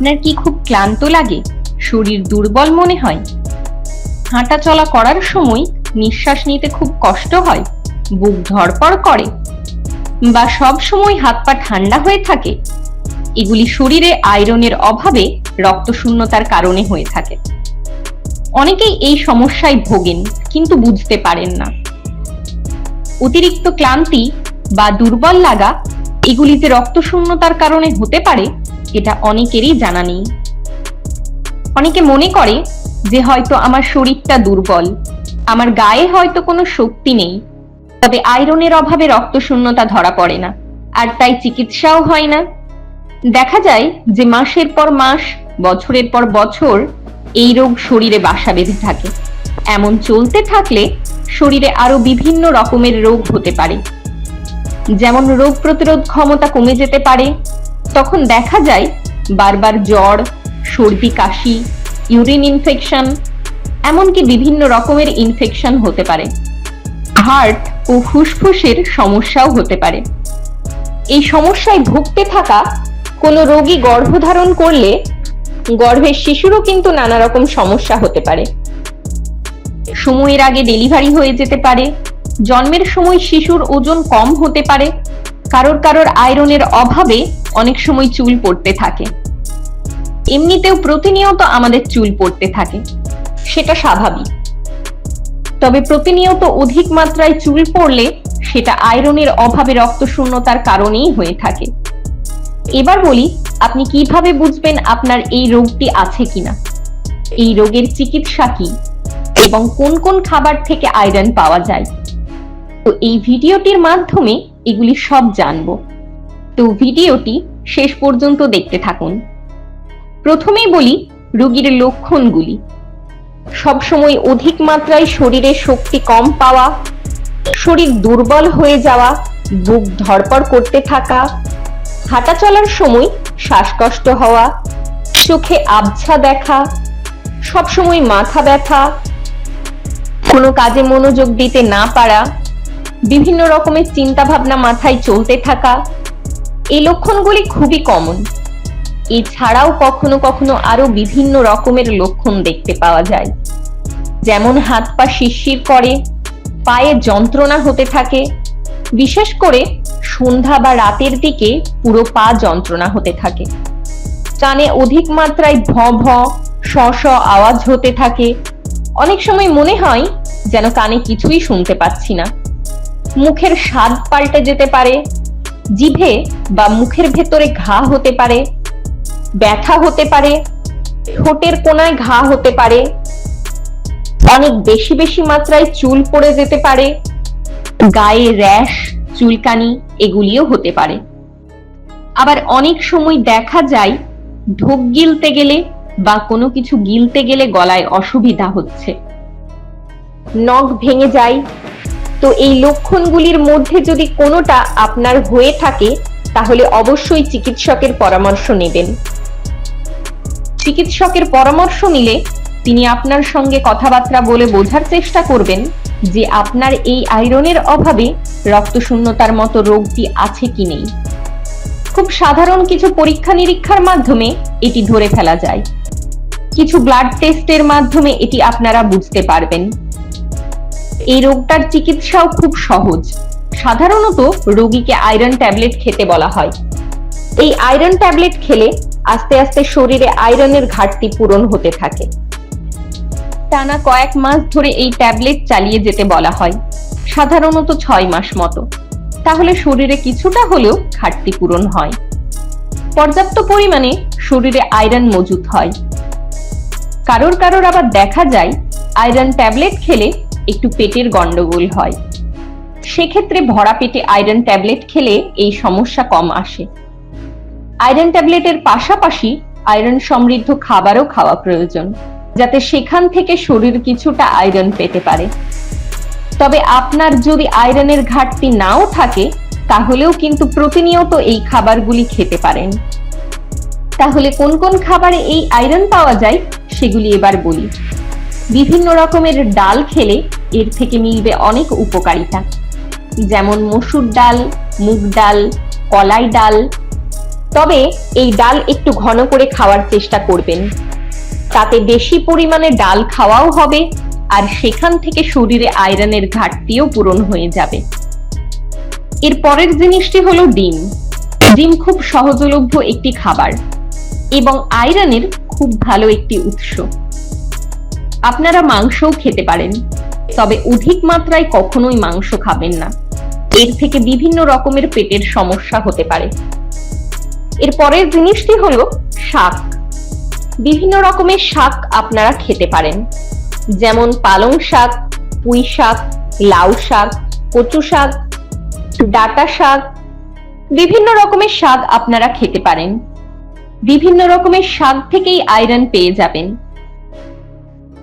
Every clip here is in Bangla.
আপনার কি খুব ক্লান্ত লাগে? শরীর দুর্বল মনে হয়? হাঁটা চলা করার সময় নিঃশ্বাস নিতে খুব কষ্ট হয়, বুক ধড়পড় করে বা সব সময় হাত পা ঠান্ডা হয়ে থাকে। এগুলি শরীরে আয়রনের অভাবে রক্তশূন্যতার কারণে হয়ে থাকে। অনেকেই এই সমস্যায় ভোগেন, কিন্তু বুঝতে পারেন না। অতিরিক্ত ক্লান্তি বা দুর্বল লাগা এগুলিতে রক্তশূন্যতার কারণে হতে পারে এটা অনেকেরই জানা নেই। অনেকে মনে করে যে হয়তো আমার শরীরটা দুর্বল, আমার গায়ে হয়তো কোনো শক্তি নেই, তবে আয়রনের অভাবে রক্তশূন্যতা ধরা পড়ে না, আর তাই চিকিৎসাও হয় না। দেখা যায় যে মাসের পর মাস, বছরের পর বছর এই রোগ শরীরে বাসা বেঁধে থাকে। এমন চলতে থাকলে শরীরে আরও বিভিন্ন রকমের রোগ হতে পারে। যেমন রোগ প্রতিরোধ ক্ষমতা কমে যেতে পারে তখন দেখা যায় বারবার জ্বর, সর্দি, কাশি, ইউরিন ইনফেকশন এমনকি বিভিন্ন রকমের ইনফেকশন হতে পারে। হার্ট ও ফুসফুসের সমস্যাও হতে পারে। এই সমস্যায় ভুগতে থাকা কোনো রোগী গর্ভধারণ করলে গর্ভের শিশুরও কিন্তু নানা রকম সমস্যা হতে পারে। সময়ের আগে ডেলিভারি হয়ে যেতে পারে। জন্মের সময় শিশুর ওজন কম হতে পারে। কারোর কারোর আয়রনের অভাবে অনেক সময় চুল পড়তে থাকে। এমনিতেও প্রতিনিয়ত আমাদের চুল পড়তে থাকে। সেটা স্বাভাবিক। তবে প্রতিনিয়ত অধিক মাত্রায় চুল পড়লে সেটা আয়রনের অভাবে রক্তশূন্যতার কারণেই হয়ে থাকে। এবার বলি, আপনি কীভাবে বুঝবেন আপনার এই রোগটি আছে কিনা? এই রোগের চিকিৎসা কি? এবং কোন কোন খাবার থেকে আয়রন পাওয়া যায়? তো এই ভিডিওটির মাধ্যমে এগুলি সব জানব। তো ভিডিওটি শেষ পর্যন্ত দেখতে থাকুন। প্রথমেই বলি রোগীর লক্ষণগুলি। সবসময় অধিক মাত্রায় শরীরে শক্তি কম পাওয়া, শরীর দুর্বল হয়ে যাওয়া, বুক ধড়পড় করতে থাকা, হাঁটা চলার সময় শ্বাসকষ্ট হওয়া, চোখে আবছা দেখা, সবসময় মাথা ব্যথা, কোনো কাজে মনোযোগ দিতে না পারা, বিভিন্ন রকমের চিন্তা ভাবনা মাথায় চলতে থাকা এই লক্ষণগুলি খুবই কমন এছাড়াও কখনো কখনো আরও বিভিন্ন রকমের লক্ষণ দেখতে পাওয়া যায়। যেমন হাত পা শিরশির করে, পায়ে যন্ত্রণা হতে থাকে, বিশেষ করে সন্ধ্যা বা রাতের দিকে পুরো পা যন্ত্রণা হতে থাকে। কানে অধিক মাত্রায় ভ ভ, স স আওয়াজ হতে থাকে। অনেক সময় মনে হয় যেন কানে কিছুই শুনতে পাচ্ছি না। মুখের স্বাদ পাল্টে যেতে পারে জিভে বা মুখের ভেতরে ঘা হতে পারে, ব্যথা হতে পারে, ঠোঁটের কোনায় ঘা হতে পারে, অনেক বেশি বেশি মাত্রায় চুল পড়ে যেতে পারে, গায়ে র্যাশ, চুলকানি এগুলিও হতে পারে। আবার অনেক সময় দেখা যায়, ঢোক গিলতে গেলে বা কোনো কিছু গিলতে গেলে গলায় অসুবিধা হচ্ছে। নখ ভেঙে যায় তো এই লক্ষণগুলির মধ্যে যদি কোনোটা আপনার হয়ে থাকে, তাহলে অবশ্যই চিকিৎসকের পরামর্শ নেবেন। চিকিৎসকের পরামর্শ নিলে তিনি আপনার সঙ্গে কথাবার্তা বলে বোঝার চেষ্টা করবেন যে আপনার এই আয়রনের অভাবে রক্তশূন্যতার মতো রোগটি আছে কি নেই। খুব সাধারণ কিছু পরীক্ষা নিরীক্ষার মাধ্যমে এটি ধরে ফেলা যায়। কিছু ব্লাড টেস্টের মাধ্যমে এটি আপনারা বুঝতে পারবেন। এই রোগটার চিকিৎসাও খুব সহজ। সাধারণত রোগীকে আয়রন ট্যাবলেট খেতে বলা হয়। এই আয়রন ট্যাবলেট খেলে আস্তে আস্তে শরীরে আয়রনের ঘাটতি পূরণ হতে থাকে। টানা কয়েক মাস ধরে এই ট্যাবলেট চালিয়ে যেতে বলা হয়। সাধারণত ছয় মাস মতো। তাহলে শরীরে কিছুটা হলেও ঘাটতি পূরণ হয়। পর্যাপ্ত পরিমাণে শরীরে আয়রন মজুত হয়। কারোর কারোর আবার দেখা যায় আয়রন ট্যাবলেট খেলে একটু পেটের গন্ডগোল হয়। সেক্ষেত্রে ভরা পেটে আয়রন ট্যাবলেট খেলে এই সমস্যা কম আসে। আয়রন ট্যাবলেটের পাশাপাশি আয়রন সমৃদ্ধ খাবারও খাওয়া প্রয়োজন, যাতে সেখান থেকে শরীর কিছুটা আয়রন পেতে পারে। তবে আপনার যদি আয়রনের ঘাটতি নাও থাকে, তাহলেও কিন্তু প্রতিনিয়ত এই খাবারগুলি খেতে পারেন। তাহলে কোন কোন খাবারে এই আয়রন পাওয়া যায়, সেগুলি এবার বলি। বিভিন্ন রকমের ডাল খেলে এর থেকে মিলবে অনেক উপকারিতা। যেমন মসুর ডাল, মুগ ডাল, কলাই ডাল। তবে এই ডাল একটু ঘন করে খাওয়ার চেষ্টা করবেন। তাতে বেশি পরিমাণে ডাল খাওয়াও হবে আর সেখান থেকে শরীরে আয়রনের ঘাটতিও পূরণ হয়ে যাবে। এর পরের জিনিসটি হলো ডিম। ডিম খুব সহজলভ্য একটি খাবার এবং আয়রনের খুব ভালো একটি উৎস। আপনারা মাংসও খেতে পারেন। তবে অধিক মাত্রায় কখনোই মাংস খাবেন না। এর থেকে বিভিন্ন রকমের পেটের সমস্যা হতে পারে। এর পরের জিনিসটি হলো শাক। বিভিন্ন রকমের শাক আপনারা খেতে পারেন। যেমন পালং শাক, পুঁই শাক, লাউ শাক, কচু শাক, ডাটা শাক, বিভিন্ন রকমের শাক আপনারা খেতে পারেন। বিভিন্ন রকমের শাক থেকেই আয়রন পেয়ে যাবেন।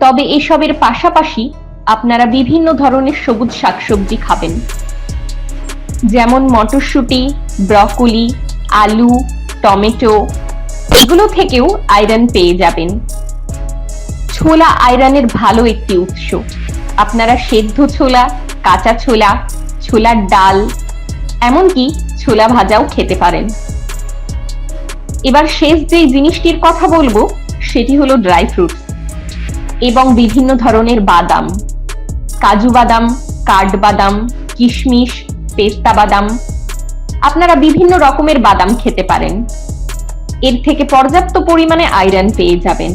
তবে এসবের পাশাপাশি আপনারা বিভিন্ন ধরনের সবুজ শাকসবজি খাবেন। যেমন মটরশুঁটি, ব্রকলি, আলু, টমেটো, এগুলো থেকেও আয়রন পেয়ে যাবেন। ছোলা আয়রনের ভালো একটি উৎস। আপনারা সেদ্ধ ছোলা, কাঁচা ছোলা, ছোলার ডাল, এমনকি ছোলা ভাজাও খেতে পারেন। এবার শেষ যে জিনিসটির কথা বলব, সেটি হলো ড্রাই ফ্রুটস। এবং বিভিন্ন ধরনের বাদাম। কাজু বাদাম কাঠবাদাম কিশমিশ, পেস্তা বাদাম। আপনারা বিভিন্ন রকমের বাদাম খেতে পারেন। এর থেকে পর্যাপ্ত পরিমাণে আয়রন পেয়ে যাবেন।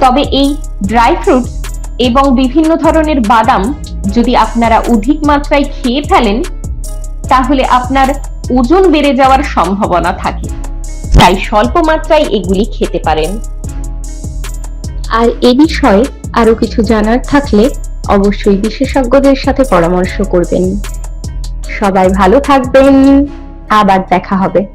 তবে এই ড্রাই ফ্রুটস এবং বিভিন্ন ধরনের বাদাম যদি আপনারা অধিক মাত্রায় খেয়ে ফেলেন, তাহলে আপনার ওজন বেড়ে যাওয়ার সম্ভাবনা থাকে। তাই স্বল্প মাত্রায় এগুলি খেতে পারেন। আর এ বিষয়ে আরও কিছু জানার থাকলে অবশ্যই বিশেষজ্ঞদের সাথে পরামর্শ করবেন। সবাই ভালো থাকবেন। আবার দেখা হবে।